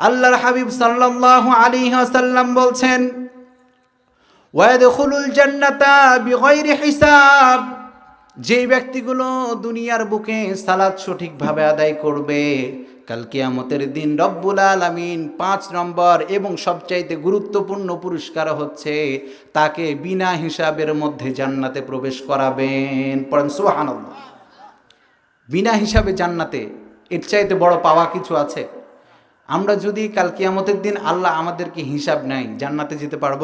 আল্লাহর হাবিব সাল্লাল্লাহু আলাইহি ওয়াসাল্লাম বলছেন, ওয়াদখুলুল জান্নাতা বিগাইরি হিসাব। যেই ব্যক্তিগুলো দুনিয়ার বুকে সালাত সঠিকভাবে আদায় করবে, কাল কিয়ামতের দিন রব্বুল আলামিন পাঁচ নম্বর এবং সবচাইতে গুরুত্বপূর্ণ পুরস্কার হচ্ছে তাকে বিনা হিসাবের মধ্যে জান্নাতে প্রবেশ করাবেন। পড়েন সুবহানাল্লাহ। বিনা হিসাবে জান্নাতে এর চাইতে বড় পাওয়া কিছু আছে? আমরা যদি কাল কিয়ামতের দিন আল্লাহ আমাদেরকে হিসাব নেয়, জান্নাতে যেতে পারব,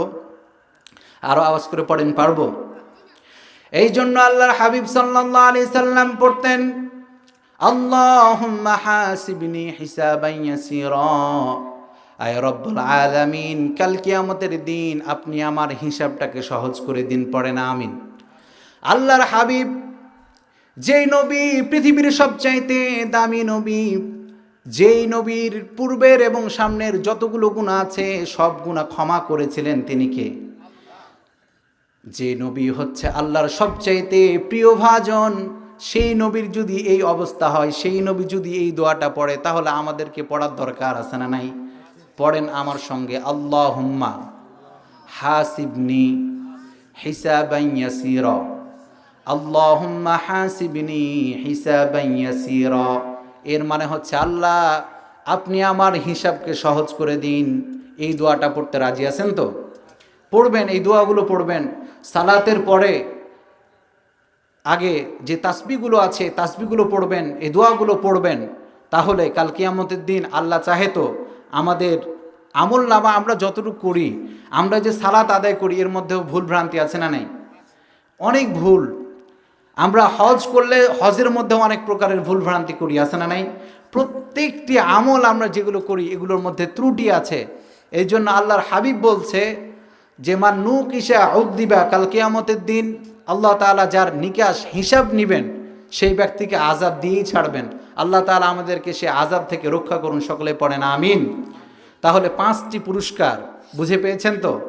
আরও আওয়াজ করে পড়েন, পারব? এই জন্য আল্লাহর হাবিব সাল্লাল্লাহু আলাইহি সাল্লাম পড়তেন, আল্লাহুম্মা হাসিবনি হিসাবান ইয়াসিরা। আয় রব্বুল আলামিন, কাল কিয়ামতের দিন আপনি আমার হিসাবটাকে সহজ করে দিন, পড়েন, আমিন। আল্লাহর হাবিব, যেই নবী পৃথিবীর সবচাইতে দামি নবী যেই নবীর পূর্বের এবং সামনের যতগুলো গুণা আছে, সব গুণা ক্ষমা করেছিলেন তিনি কে? যে নবী হচ্ছে আল্লাহর সবচাইতে প্রিয় ভাজন, সেই নবীর যদি এই অবস্থা হয়, সেই নবী যদি এই দোয়াটা পড়ে, তাহলে আমাদেরকে পড়ার দরকার আছে না নাই? পড়েন আমার সঙ্গে আল্লাহ হুম্মা হাসিবনি হিসাবান ইয়াসিরা, আল্লাহুম্মা হাসিবনি হিসাবান ইয়াসিরা। এর মানে হচ্ছে, আল্লাহ, আপনি আমার হিসাবকে সহজ করে দিন। এই দোয়াটা পড়তে রাজি আছেন তো? পড়বেন, এই দোয়াগুলো পড়বেন। সালাতের পরে, আগে যে তাসবিগুলো আছে তাসবিগুলো পড়বেন, এই দোয়াগুলো পড়বেন। তাহলে কাল কিয়ামতের দিন আল্লাহ চাহে তো, আমাদের আমল নামা আমরা যতটুকু করি, আমরা যে সালাত আদায় করি, এর মধ্যেও ভুল ভ্রান্তি আছে না নাই? অনেক ভুল। আমরা হজ করলে হজের মধ্যেও অনেক প্রকারের ভুল ভ্রান্তি করি, আছে না নাই? প্রত্যেকটি আমল আমরা যেগুলো করি, এগুলোর মধ্যে ত্রুটি আছে। এই জন্য আল্লাহর হাবিব বলছে যে, মান নু কিসা দিবা কাল কেয়ামতের দিন, আল্লাহ তাআলা যার নিকাশ হিসাব নিবেন, সেই ব্যক্তিকে আজাব দিয়েই ছাড়বেন। আল্লাহ তাআলা আমাদেরকে সে আজাব থেকে রক্ষা করুন, সকলে পড়েন, আমিন। তাহলে পাঁচটি পুরস্কার, বুঝে পেয়েছেন তো?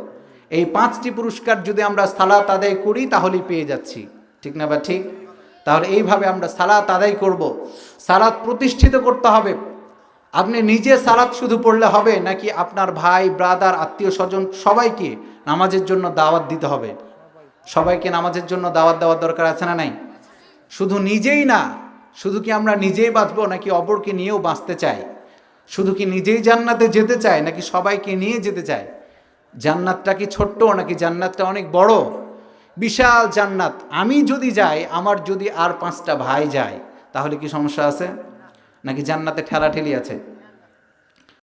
এই পাঁচটি পুরস্কার যদি আমরা সালাত আদায় করি, তাহলেই পেয়ে যাচ্ছি। ঠিক না বা ঠিক? তাহলে এইভাবে আমরা সালাত আদায় করব। সালাত প্রতিষ্ঠিত করতে হবে। আপনি নিজে সালাত শুধু পড়লে হবে নাকি আপনার ভাই ব্রাদার আত্মীয় স্বজন সবাইকে নামাজের জন্য দাওয়াত দিতে হবে? সবাইকে নামাজের জন্য দাওয়াত দেওয়ার দরকার আছে না নাই? শুধু নিজেই না, শুধু কি আমরা নিজেই বাঁচবো নাকি অপরকে নিয়েও বাঁচতে চাই? শুধু কি নিজেই জান্নাতে যেতে চায় নাকি সবাইকে নিয়ে যেতে চায়? জান্নাতটা কি ছোট্ট নাকি জান্নাতটা অনেক বড়? বিশাল জান্নাত। আমি যদি যাই, আমার যদি আর পাঁচটা ভাই যায়, তাহলে কি সমস্যা আছে? নাকি জান্নাতে ঠেলাঠেলি আছে?